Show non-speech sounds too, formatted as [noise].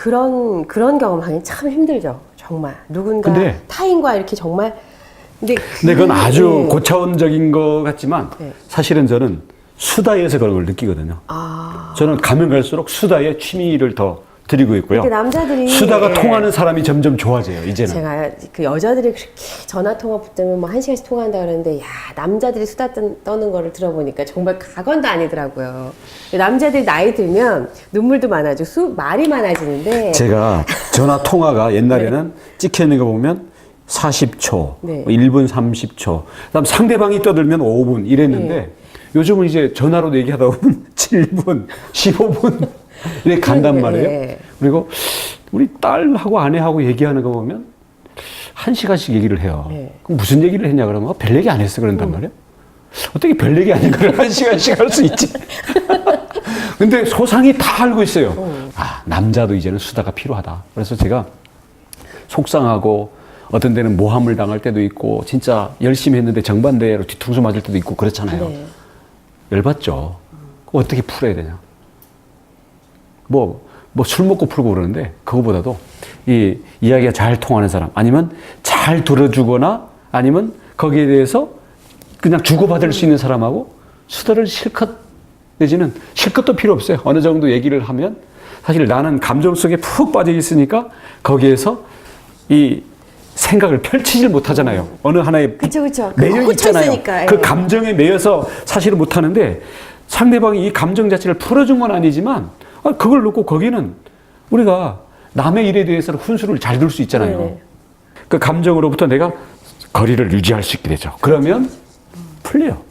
그런 그런 경험하기 참 힘들죠. 정말 누군가 근데- 타인과 이렇게 정말 근데 근데 그건 아주 네. 고차원적인 것 같지만 네. 사실은 저는 수다에서 그런 걸 느끼거든요. 아 저는 가면 갈수록 수다에 취미를 더 드리고 있고요. 남자들이 수다가 예. 통하는 사람이 점점 좋아져요. 이제는. 제가 그 여자들이 그렇게 전화 통화 붙으면 뭐한 시간씩 통화한다 그러는데 야 남자들이 수다 떠, 떠는 거를 들어보니까 정말 가관도 아니더라고요. 남자들이 나이 들면 눈물도 많아지고 수 말이 많아지는데 제가 [laughs] 전화 통화가 옛날에는 찍혀 있는 거 보면 40초, 네. 1분 30초, 그다음 상대방이 떠들면 5분 이랬는데 네. 요즘은 이제 전화로 얘기하다 보면 [laughs] 7분, 15분 이렇게 간단 네. 말이에요. 그리고 우리 딸하고 아내하고 얘기하는 거 보면 한 시간씩 얘기를 해요. 네. 그럼 무슨 얘기를 했냐 그러면 어, 별 얘기 안 했어 그런단 말이에요. 어떻게 별 얘기 아닌 걸 한 시간씩 할 수 있지? [laughs] 근데 소상이 다 알고 있어요. 아, 남자도 이제는 수다가 필요하다. 그래서 제가 속상하고 어떤 데는 모함을 당할 때도 있고 진짜 열심히 했는데 정반대로 뒤통수 맞을 때도 있고 그렇잖아요. 네. 열받죠. 어떻게 풀어야 되냐. 뭐, 뭐 술 먹고 풀고 그러는데 그거보다도 이 이야기가 잘 통하는 사람 아니면 잘 들어주거나 아니면 거기에 대해서 그냥 주고받을 수 있는 사람하고 수다를 실컷 내지는 실컷도 필요 없어요. 어느 정도 얘기를 하면 사실 나는 감정 속에 푹 빠져 있으니까 거기에서 이 생각을 펼치질 못하잖아요. 어느 하나에 그쵸, 그쵸. 매여 있잖아요. 있으니까, 그 예. 감정에 매여서 사실은 못하는데 상대방이 이 감정 자체를 풀어준 건 아니지만 아, 그걸 놓고 거기는 우리가 남의 일에 대해서는 훈수를 잘 둘 수 있잖아요. 네네. 그 감정으로부터 내가 거리를 유지할 수 있게 되죠. 그러면 풀려요.